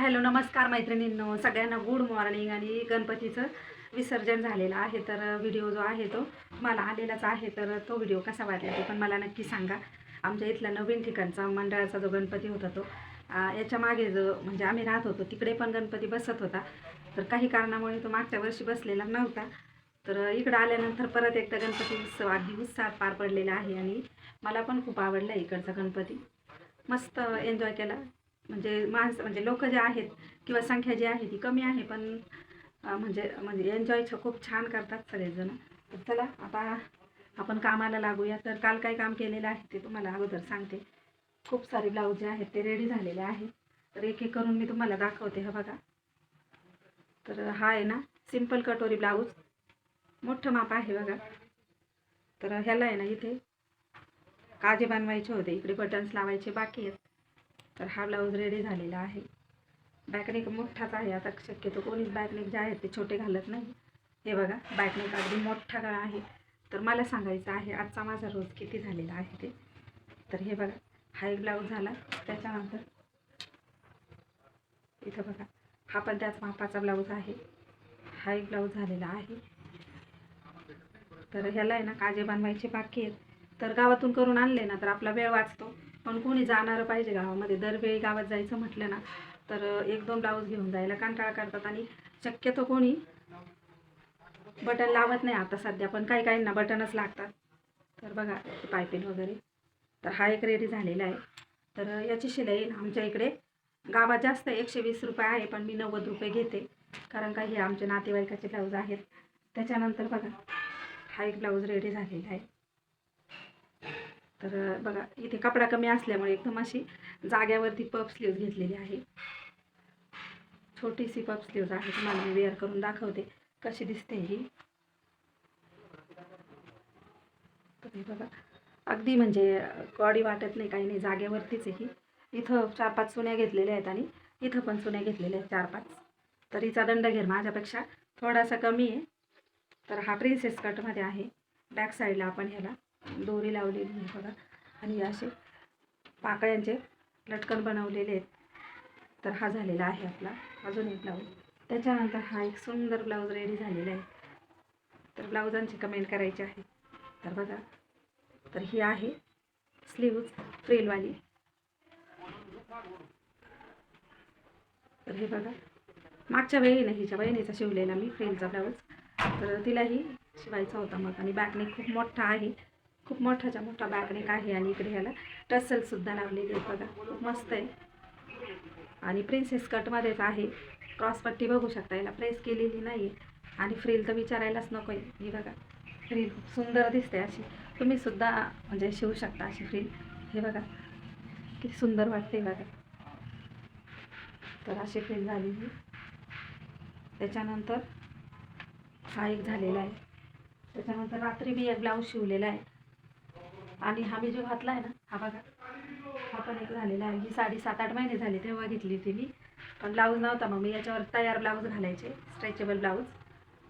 Hello नमस्कार मैत्रिणींनो. सगळ्यांना गुड मॉर्निंग आणि गणपतीचं विसर्जन झालेलं आहे तर व्हिडिओ जो आहे तो मला आलेलाच आहे तर तो व्हिडिओ कसा वाटला तो पण मला नक्की सांगा. आमच्या इथला नवीन ठिकाणचा मंडळाचा जो गणपती होता तो याच्या मागे जो म्हणजे आम्ही राहत होतो तिकडे पण गणपती बसत होता. तर काही कारणामुळे तो मागच्या वर्षी बसलेला नव्हता. तर इकडं आल्यानंतर परत एकदा गणपती उत्सव अगदी उत्साहात पार पडलेला आहे आणि मला पण खूप आवडला इकडचा गणपती. मस्त एन्जॉय केला. म्हणजे माणसं म्हणजे लोक जे आहेत किंवा संख्या जी आहे ती कमी आहे पण म्हणजे म्हणजे एन्जॉय खूप छान करतात सगळेजण. तर चला आता आपण कामाला लागूया. तर काल काय काम केलेलं आहे ते तुम्हाला अगोदर सांगते. खूप सारे ब्लाऊज जे आहेत ते रेडी झालेले आहे. तर एक एक करून मी तुम्हाला दाखवते हा बघा. तर हा आहे ना सिंपल कटोरी ब्लाऊज मोठं माप आहे बघा. तर ह्याला आहे ना इथे काजे बनवायचे होते इकडे बटन्स लावायचे बाकी आहेत. तर हा ब्लाऊज रेडी झालेला आहे. बॅकनेक मोठाच आहे आता शक्यतो कोणीच बॅकनेक जे आहेत ते छोटे घालत नाही. हे बघा बॅकनेक अगदी मोठा गळा आहे. तर मला सांगायचं आहे आजचा माझा रोज किती झालेला आहे ते. तर हे बघा हा एक ब्लाऊज झाला. त्याच्यानंतर इथं बघा हा पण त्याच मापाचा ब्लाऊज आहे. हा एक ब्लाऊज झालेला आहे. तर ह्याला आहे ना काजे बनवायचे बाकी आहेत. तर गावातून करून आणले ना तर आपला वेळ वाचतो. पण कोणी जाणारं पाहिजे गावामध्ये. दरवेळी गावात जायचं म्हटलं ना तर एक दोन ब्लाऊज घेऊन जायला कंटाळा करतात आणि शक्यतो कोणी बटन लावत नाही आता सध्या पण काही काहींना बटनच लागतात. तर बघा पायपिन वगैरे. तर हा एक रेडी झालेला आहे. तर याची शिलाई आमच्या इकडे गावात जास्त एकशे वीस रुपये आहे पण मी नव्वद रुपये घेते. कारण का हे आमचे नातेवाईकाचे ब्लाऊज आहेत. त्याच्यानंतर बघा हा एक ब्लाऊज रेडी झालेला आहे. तर बघा इथे कपडा कमी असल्यामुळे एकदम अशी जाग्यावरती पप स्लीव्ज घेतलेली आहे. छोटीशी पप स्लीव्ज आहे तुम्हाला मी वेअर करून दाखवते. कशी दिसते ही? तर बघा अगदी म्हणजे गॉडी वाटत नाही काही नाही जागेवरतीच आहे ही. इथं चार पाच सुन्या घेतलेल्या आहेत आणि इथं पण सुन्या घेतलेल्या आहेत चार पाच. तर हिचा दंड घेर माझ्यापेक्षा थोडासा कमी आहे. तर हा प्रिन्सेस कटमध्ये आहे. बॅक साईडला आपण ह्याला दोरी लावलेली आहे बघा. आणि असे पाकळ्यांचे लटकन बनवलेले आहेत. तर हा झालेला आहे आपला. अजून एक ब्लाऊज त्याच्यानंतर हा एक सुंदर ब्लाऊज रेडी झालेला आहे. तर ब्लाऊजांची कमेंट करायची आहे. तर बघा. तर ही आहे स्लीव्ज फ्रेलवाली तर हे बघा. मागच्या बहिणीनं हिच्या बहिणीचा शिवलेला मी फ्रेलचा ब्लाऊज तर तिलाही शिवायचा होता मग. आणि बॅकने खूप मोठा आहे. खूप मोठाच्या मोठा बॅकनेक आहे आणि इकडे ह्याला टसलसुद्धा लावलेली आहे बघा. खूप मस्त आहे. आणि प्रिन्सेस कटमध्येच आहे. क्रॉसपट्टी बघू शकता याला. प्रेस केलेली नाही आहे आणि फ्रील तर विचारायलाच नको आहे. ही बघा. फ्रील खूप सुंदर दिसते अशी. तुम्ही सुद्धा म्हणजे शिवू शकता अशी फ्रील हे बघा. किती सुंदर वाटते बघा. तर अशी फ्रील झालेली त्याच्यानंतर हा एक झालेला आहे. त्याच्यानंतर रात्री मी एक ब्लाऊज शिवलेला आहे. आणि हा मी जो घातला आहे ना हा बघा. हा पण एक झालेला आहे. ही साडी सात आठ महिने झाले तेव्हा घेतली होती मी. पण ब्लाऊज नव्हता मग मी याच्यावर तयार ब्लाऊज घालायचे स्ट्रेचेबल ब्लाऊज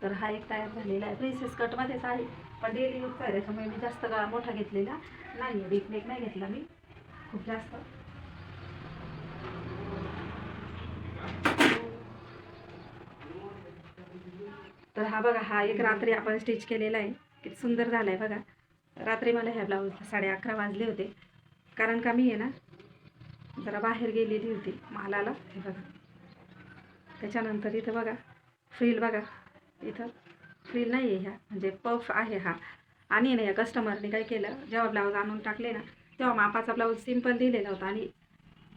तर हा एक तयार झालेला आहे. प्रिन्सेस कटमध्येच आहे. पण डेली यूजचा आहे. त्याच्यामुळे मी जास्त गळा मोठा घेतलेला नाही आहे बीकनेक नाही घेतला मी. खूप जास्त. तर हा बघा हा एक रात्री आपण स्टिच केलेला आहे. किती सुंदर झाला आहे बघा. रात्री मला ह्या ब्लाऊजला साडे अकरा वाजले होते. कारण का मी आहे ना जरा बाहेर गेलेली होती मालाला. हे बघा. त्याच्यानंतर इथं बघा फ्रील बघा. इथं फ्रील नाही आहे ह्या. म्हणजे पफ आहे हा. आणि ना या कस्टमरने काय केलं जेव्हा ब्लाऊज आणून टाकले ना तेव्हा मापाचा ब्लाऊज सिंपल दिलेला होता. आणि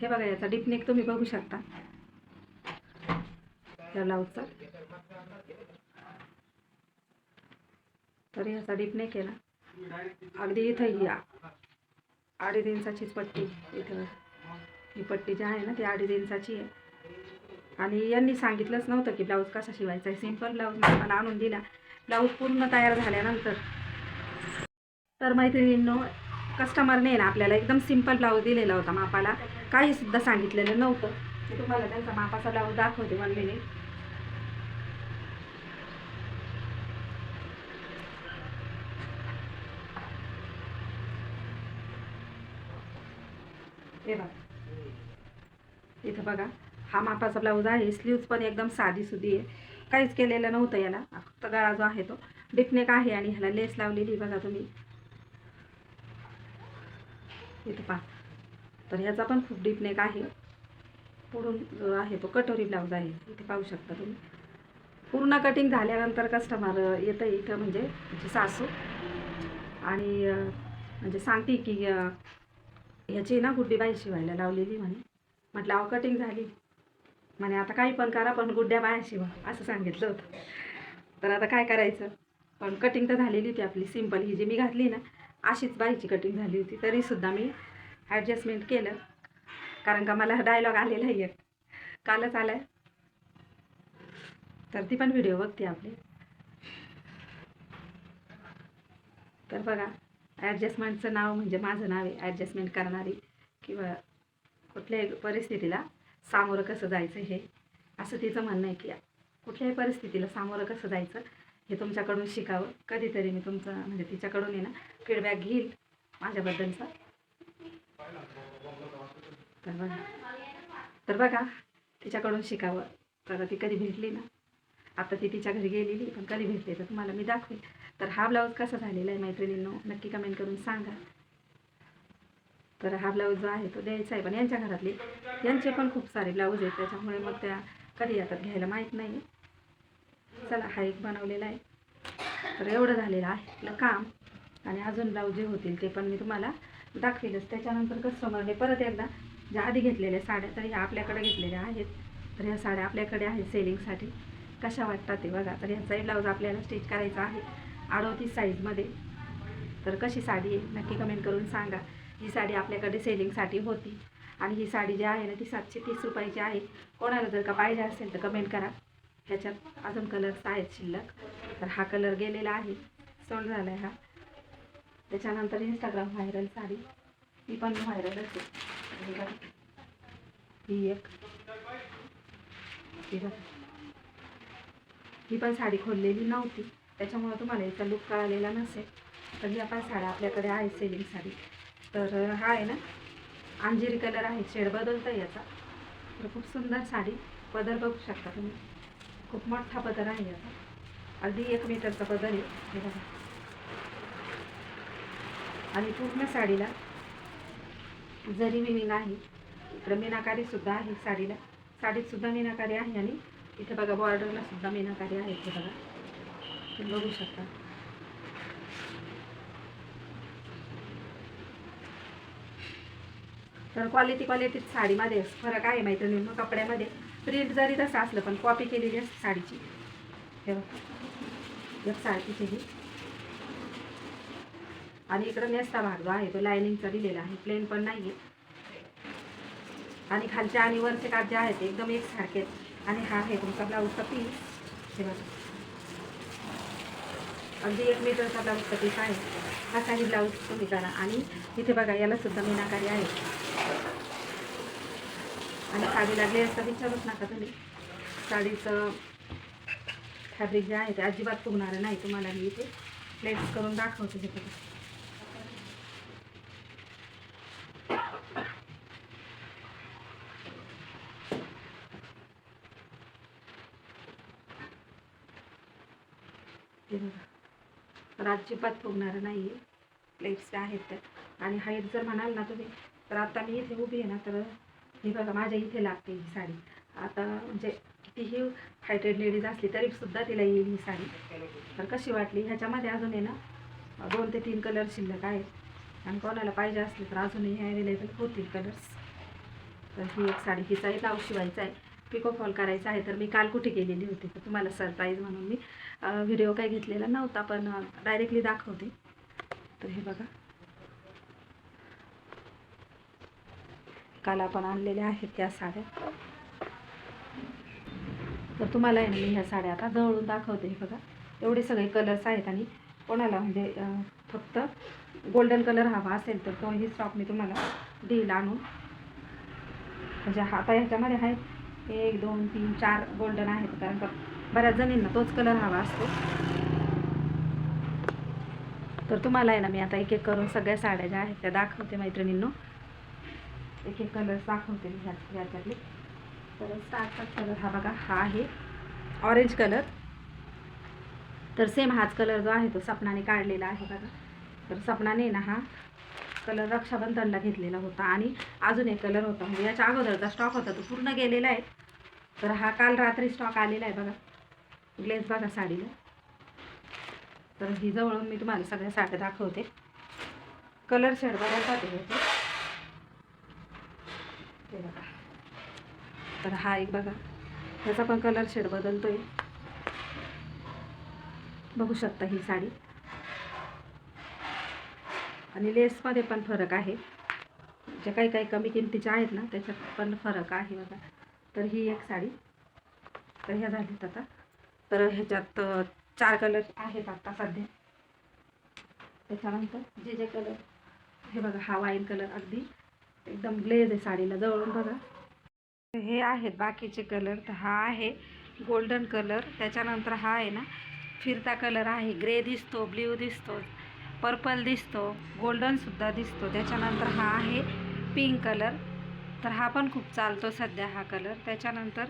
हे बघा याचा डिपनेक तुम्ही बघू शकता. या ब्लाऊजचा. तर ह्याचा डिपनेक आहे ना अगदी इथं ही अडीच इंचाचीच पट्टी इथं. ही पट्टी जी आहे ना ती अडीच इंचाची आहे. आणि यांनी सांगितलंच नव्हतं की ब्लाऊज कसा शिवायचा आहे. सिंपल ब्लाऊज मला आणून दिला. ब्लाऊज पूर्ण तयार झाल्यानंतर. तर मैत्रिणींनो कस्टमरने ना आपल्याला एकदम सिंपल ब्लाऊज दिलेला होता मापाला. काहीसुद्धा सांगितलेलं नव्हतं. मी तुम्हाला त्यांचा मापाचा ब्लाऊज दाखवते वन मिनिट हे बघा. इथं बघा. हा मापाचा ब्लाऊज आहे. स्लीव्ज पण एकदम साधी सुधी आहे. काहीच केलेलं नव्हतं याला. फक्त गळा जो आहे तो डिपनेक आहे आणि ह्याला लेस लावलेली बघा तुम्ही. इथं पहा. तर ह्याचा पण खूप डिपनेक आहे. पुढून जो आहे तो कटोरी ब्लाऊज आहे. इथे पाहू शकता तुम्ही. पूर्ण कटिंग झाल्यानंतर कस्टमर येतं इथं म्हणजे सासू. आणि म्हणजे सांगते की ह्याची ना गुड्डी बाई शिवायला लावलेली म्हणे. म्हटलं अहो कटिंग झाली. म्हणे आता काही पण करा पण गुड्ड्या बाया शिवा असं सांगितलं होतं. तर आता काय करायचं? पण कटिंग तर झालेली होती आपली सिंपल ही जी मी घातली ना अशीच बाईची कटिंग झाली होती. तरीसुद्धा मी ॲडजस्टमेंट केलं. कारण का मला डायलॉग आलेला आहे कालच आला आहे तर ती पण व्हिडिओ बघते आपली. तर बघा ॲडजस्टमेंटचं नाव म्हणजे माझं नाव आहे ॲडजस्टमेंट करणारी किंवा कुठल्याही परिस्थितीला सामोरं कसं जायचं हे असं तिचं म्हणणं आहे की कुठल्याही परिस्थितीला सामोरं कसं जायचं हे तुमच्याकडून शिकावं. कधीतरी मी तुमचं म्हणजे तिच्याकडून आहे ना फीडबॅक घेईल माझ्याबद्दलचा. तर बघा. तर बघा तिच्याकडून शिकावं. तर ती कधी भेटली ना? आता ती तिच्या घरी गेलेली पण कधी भेटली तर तुम्हाला मी दाखवेल तर हा ब्लाऊज कसा झालेला आहे मैत्रिणींनो नक्की कमेंट करून सांगा. तर हा ब्लाऊज जो आहे तो द्यायचा आहे पण यांच्या घरातले यांचे पण खूप सारे ब्लाऊज आहेत त्याच्यामुळे मग त्या कधी येतात घ्यायला माहीत नाही. चला हा एक बनवलेला आहे. तर एवढं झालेलं आहे आपलं काम. आणि अजून ब्लाऊज जे होतील ते पण मी तुम्हाला दाखवेलच. त्याच्यानंतर कस्टमरने परत एकदा ज्या आधी घेतलेल्या साड्या तर ह्या आपल्याकडे घेतलेल्या आहेत. तर ह्या साड्या आपल्याकडे आहेत सेलिंगसाठी कशा वाटतात ते बघा. तर ह्याचाही ब्लाऊज आपल्याला स्टिच करायचा आहे. अडोतीस साईजमध्ये तर कशी साडी आहे नक्की कमेंट करून सांगा. ही साडी आपल्याकडे सेलिंगसाठी होती. आणि ही साडी जी आहे ना ती सातशे तीस रुपयाची आहे. कोणाला जर का पाहिजे असेल तर कमेंट करा. ह्याच्यात अजून कलर्स आहेत शिल्लक. तर हा कलर गेलेला आहे. सोड झाला आहे हा. त्याच्यानंतर इंस्टाग्राम व्हायरल साडी. ही पण व्हायरल असते ही एक. बघा. ही पण साडी खोललेली नव्हती. त्याच्यामुळं तुम्हाला याचा लुक कळालेला नसेल. तर ह्या आपण साड्या आपल्याकडे आहे सेलिंग साडी. तर हा आहे ना अंजेरी कलर आहे शेड बदलतं याचा. तर खूप सुंदर साडी पदर बघू शकता तुम्ही. खूप मोठा पदर आहे याचा. अगदी एक मीटरचा पदर आहे. हे बघा. आणि पूर्ण साडीला जरी विविंग आहे इकडं मीनाकारीसुद्धा आहे साडीला. साडीतसुद्धा मीनाकारी आहे आणि इथे बघा बॉर्डरलासुद्धा मीनाकारी आहे इथे बघा. तुम्ही बघू शकता. तर क्वालिटी क्वालिटीत साडीमध्ये फरक आहे मैत्रिणींनो कपड्यामध्ये. प्रिंट जरी तसं असलं पण कॉपी केलेली असते साडीची. हे बघा. एक साडीची ही आणि इकडं नेसता भाग जो आहे तो लायनिंगचा दिलेला आहे. प्लेन पण नाही आहे आणि खालचे आणि वरचे काठ जे आहेत एकदम एकसारखे आहेत. आणि हा आहे तुमचा ब्लाऊजचा पीस हे बघा. अगदी एक मीटरचा ब्लाऊजचा पीस आहे हा काही ब्लाऊज तुम्ही करा आणि इथे बघा याला सुद्धा मीनाकारी आहे. आणि साडी लागली असता विचारूच नका तुम्ही. साडीचं फॅब्रिक जे आहे ते अजिबात फुगणारं नाही तुम्हाला मी इथे प्लेट्स करून दाखवते तिथे बघा. तर अजिबात फुगणारं नाही आहे प्लेट्स आहेत त्या आणि हाईट जर म्हणाल ना तुम्ही तर आता मी इथे उभी आहे ना तर ही बघा माझ्या इथे लागते ही साडी. आता म्हणजे कितीही हायटेड लेडीज असली तरीसुद्धा तिला येईल ही साडी. तर कशी वाटली? ह्याच्यामध्ये अजून आहे ना दोन ते तीन कलर शिल्लक आहेत. आणि कोणाला पाहिजे असले तर अजूनही अवेलेबल होतील कलर्स तर ही एक साडी हिचाही ब्लाऊज शिवायचा आहे. पिको फॉल करायचा आहे तर मी काल कुठे गेलेली होती तर तुम्हाला सरप्राईज म्हणून मी व्हिडिओ काही घेतलेला नव्हता पण डायरेक्टली दाखवते. तर हे बघा. काल आपण आणलेल्या आहेत त्या साड्या. तर तुम्हाला आहे ना मी ह्या साड्या आता जवळून दाखवते हे बघा. एवढे सगळे कलर्स आहेत आणि कोणाला म्हणजे फक्त गोल्डन कलर हवा असेल तर तोही स्टॉक मी तुम्हाला देईल आणून. म्हणजे हा आता ह्याच्यामध्ये आहेत एक दोन तीन चार गोल्डन आहेत. कारण का बऱ्याच जणींना तोच कलर हवा असतो. तर तुम्हाला आहे ना मी आता एक एक करून सगळ्या साड्या ज्या आहेत त्या दाखवते मैत्रिणींनो. एक एक कलर्स दाखवते मी ह्या ह्याच्यातले. तर स्टार्टचा कलर हा बघा हा आहे ऑरेंज कलर तर सेम हाच कलर जो आहे तो सपनाने काढलेला आहे बघा. तर सपनाने ना हा कलर रक्षाबंधनला घेतलेला होता आणि अजून एक कलर होता. म्हणजे याच्या अगोदरचा स्टॉक होता तो पूर्ण गेलेला आहे. तर हा काल रात्री स्टॉक आलेला आहे बघा. ग्लेस बघा साडीला. तर ही जवळून मी तुम्हाला सगळ्या साड्या दाखवते. कलर शेड बऱ्याच होते. ते बघा. तर हा एक बघा. ह्याचा पण कलर शेड बदलतोय. बघू शकता ही साडी. आणि लेसमध्ये पण फरक आहे. ज्या काही काही कमी किमतीच्या आहेत ना त्याच्यात पण फरक आहे बघा. तर ही एक साडी. तर ह्या झाल्यात आता. तर ह्याच्यात चार कलर आहेत आता सध्या. त्याच्यानंतर जे जे कलर हे बघा हा वाईन कलर अगदी एकदम ग्लेज आहे साडीला जवळून बघा. हे आहेत बाकीचे कलर तर हा आहे गोल्डन कलर त्याच्यानंतर हा आहे ना फिरता कलर आहे. ग्रे दिसतो ब्ल्यू दिसतो. पर्पल दिसतो गोल्डनसुद्धा दिसतो. त्याच्यानंतर हा आहे पिंक कलर. तर हा पण खूप चालतो सध्या हा कलर. त्याच्यानंतर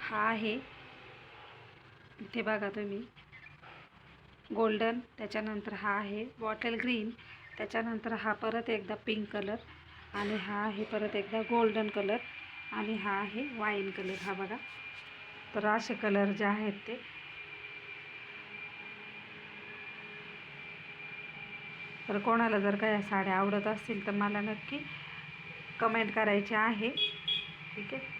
हा आहे इथे बघा तुम्ही गोल्डन. त्याच्यानंतर हा आहे बॉटल ग्रीन. त्याच्यानंतर हा परत एकदा पिंक कलर आणि हा आहे परत एकदा गोल्डन कलर आणि हा आहे वाईन कलर. हा बघा. तर असे कलर जे आहेत ते तर कोणाला जर का या साड्या आवडत असतील तर मला नक्की कमेंट करायचे आहे. ठीक आहे?